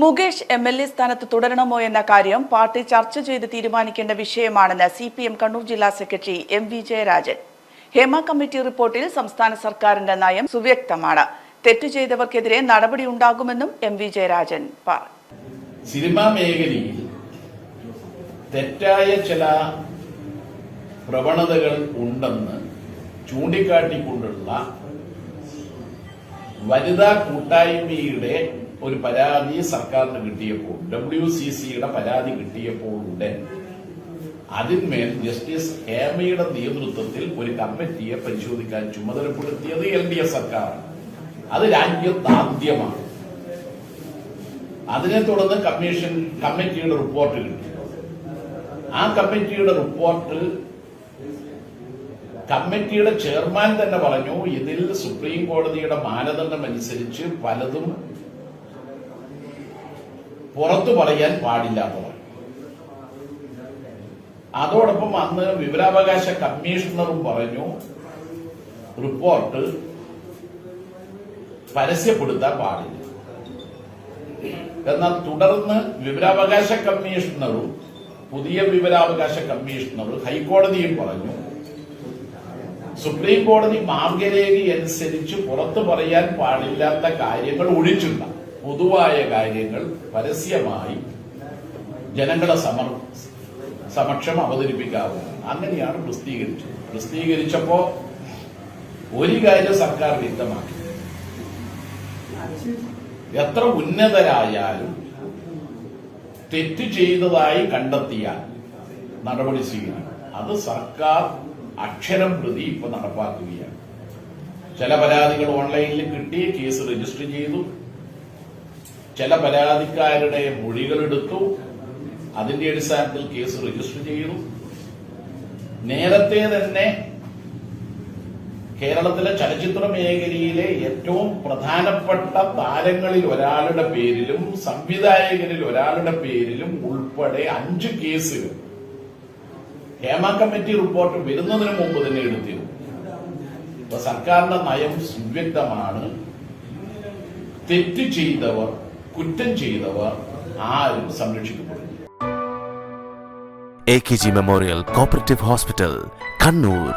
Mukesh M L A സ്ഥാനത്ത് തുടരണമോ എന്ന കാര്യം പാർട്ടി ചർച്ച ചെയ്ത് തീരുമാനിക്കേണ്ട വിഷയമാണെന്ന് സി പി എം കണ്ണൂർ ജില്ലാ secretary M V Jayarajan. Hema committee റിപ്പോർട്ടിൽ സംസ്ഥാന സർക്കാരിന്റെ നയം സുവ്യക്തമാണ്. തെറ്റു ചെയ്തവർക്കെതിരെ നടപടി ഉണ്ടാകുമെന്നും എം വി ജയരാജൻ പറഞ്ഞു. തെറ്റായ ചില പ്രവണതകൾ ഉണ്ടെന്ന് ചൂണ്ടിക്കാട്ടിക്കൊണ്ടുള്ള വനിതാ കൂട്ടായ്മയുടെ ഒരു പരാതി സർക്കാരിന് കിട്ടിയപ്പോൾ ഡബ്ല്യു സി സിയുടെ പരാതി കിട്ടിയപ്പോൾ ഉടൻ അതിന്മേൽ ജസ്റ്റിസ് ഹേമയുടെ നേതൃത്വത്തിൽ ഒരു കമ്മിറ്റിയെ പരിശോധിക്കാൻ ചുമതലപ്പെടുത്തിയത് എൽ ഡി എഫ് സർക്കാർ അത് രാജ്യത്താദ്യമാണ്. അതിനെ തുടർന്ന് കമ്മീഷൻ കമ്മിറ്റിയുടെ റിപ്പോർട്ട് കിട്ടി. ആ കമ്മിറ്റിയുടെ റിപ്പോർട്ട് കമ്മിറ്റിയുടെ ചെയർമാൻ തന്നെ പറഞ്ഞു ഇതിൽ സുപ്രീം കോടതിയുടെ മാനദണ്ഡം അനുസരിച്ച് പലതും പുറത്തു പറയാൻ പാടില്ലാത്തവർ അതോടൊപ്പം അന്ന് വിവരാവകാശ കമ്മീഷണറും പറഞ്ഞു റിപ്പോർട്ട് പരസ്യപ്പെടുത്താൻ പാടില്ല. എന്നാൽ തുടർന്ന് വിവരാവകാശ കമ്മീഷണറും പുതിയ വിവരാവകാശ കമ്മീഷണറും ഹൈക്കോടതിയും പറഞ്ഞു സുപ്രീം കോടതി മാർഗരേഖ അനുസരിച്ച് പുറത്തു പറയാൻ പാടില്ലാത്ത കാര്യങ്ങൾ ഒഴിച്ചുള്ള പൊതുവായ കാര്യങ്ങൾ പരസ്യമായി ജനങ്ങളെ സമർ സമക്ഷം അവതരിപ്പിക്കാവുന്നത് അങ്ങനെയാണ് പ്രസിദ്ധീകരിച്ചത്. പ്രസിദ്ധീകരിച്ചപ്പോ ഒരു കാര്യം സർക്കാർ വ്യക്തമാക്കി. എത്ര ഉന്നതരായാലും തെറ്റ് ചെയ്തതായി കണ്ടെത്തിയാൽ നടപടി സ്വീകരിക്കും. അത് സർക്കാർ അക്ഷരം പ്രതി ഇപ്പൊ നടപ്പാക്കുകയാണ്. ചില പരാതികൾ ഓൺലൈനിൽ കിട്ടി കേസ് രജിസ്റ്റർ ചെയ്തു. ചില പരാതിക്കാരുടെ മൊഴികൾ എടുത്തു അതിന്റെ അടിസ്ഥാനത്തിൽ കേസ് രജിസ്റ്റർ ചെയ്തു. നേരത്തെ തന്നെ കേരളത്തിലെ ചലച്ചിത്ര മേഖലയിലെ ഏറ്റവും പ്രധാനപ്പെട്ട താരങ്ങളിൽ ഒരാളുടെ പേരിലും സംവിധായകരിൽ ഒരാളുടെ പേരിലും ഉൾപ്പെടെ അഞ്ച് കേസുകൾ ഹേമ കമ്മിറ്റി റിപ്പോർട്ട് വരുന്നതിന് മുമ്പ് തന്നെ എടുത്തിരുന്നു. അപ്പൊ സർക്കാരിന്റെ നയം സുവ്യക്തമാണ്. തെറ്റ് ചെയ്തവർ കുറ്റം ചെയ്തവർ ആരും സംരക്ഷിക്കപ്പെടുന്നു A K G memorial cooperative hospital Kannur